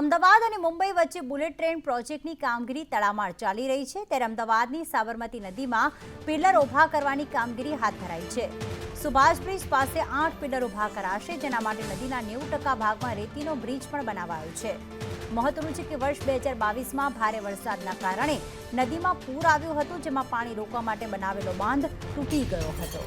અમદાવાદ અને મુંબઈ વચ્ચે bullet train પ્રોજેક્ટની કામગીરી તડામાર ચાલી રહી છે. ત્યારે અમદાવાદની સાબરમતી નદીમાં પિલર ઊભા કરવાની કામગીરી હાથ ધરાઈ છે. સુભાષ બ્રિજ પાસે આઠ પિલર ઊભા કરાશે, જેના માટે નદીના નેવું ટકા ભાગમાં રેતીનો બ્રિજ પણ બનાવાયો છે. મહત્વનું છે કે વર્ષ બે હજાર બાવીસમાં ભારે વરસાદના કારણે નદીમાં પૂર આવ્યું હતું, જેમાં પાણી રોકવા માટે બનાવેલો બાંધ તૂટી ગયો હતો.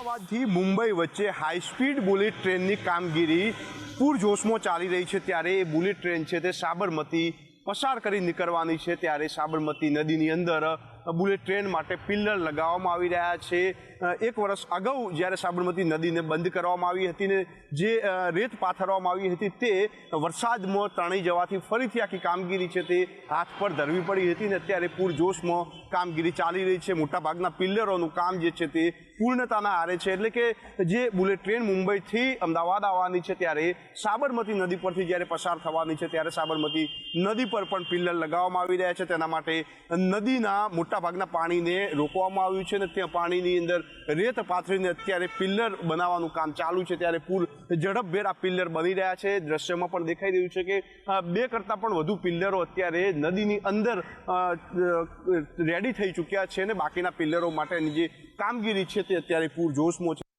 અમદાવાદથી મુંબઈ વચ્ચે હાઈસ્પીડ બુલેટ ટ્રેનની કામગીરી પૂરજોશમાં ચાલી રહી છે. ત્યારે એ બુલેટ ટ્રેન છે તે સાબરમતી પસાર કરી નીકળવાની છે. ત્યારે સાબરમતી નદીની અંદર બુલેટ ટ્રેન માટે પિલ્લર લગાવવામાં આવી રહ્યા છે. એક વર્ષ અગાઉ જ્યારે સાબરમતી નદીને બંધ કરવામાં આવી હતી ને જે રેત પાથરવામાં આવી હતી તે વરસાદમાં તણાઈ જવાથી ફરીથી આખી કામગીરી છે તે હાથ પર ધરવી પડી હતી ને અત્યારે પૂરજોશમાં કામગીરી ચાલી રહી છે. મોટાભાગના પિલ્લરોનું કામ જે છે તે પૂર્ણતાના આરે છે. એટલે કે જે બુલેટ ટ્રેન મુંબઈથી અમદાવાદ આવવાની છે ત્યારે સાબરમતી નદી પરથી જ્યારે પસાર થવાની છે ત્યારે સાબરમતી નદી પર પણ પિલ્લર લગાવવામાં આવી રહ્યા છે. તેના માટે નદીના મોટાભાગના પાણીને રોકવામાં આવ્યું છે અને ત્યાં પાણીની અંદર રેત પાથરીને અત્યારે પિલ્લર બનાવવાનું કામ ચાલુ છે. ત્યારે પૂર ઝડપભેર આ પિલ્લર બની રહ્યા છે. દ્રશ્યમાં પણ દેખાઈ રહ્યું છે કે બે કરતાં પણ વધુ પિલ્લરો અત્યારે નદીની અંદર રેડી થઈ ચૂક્યા છે અને બાકીના પિલ્લરો માટેની જે કામગીરી છે તે અત્યારે પૂરજોશમાં છે.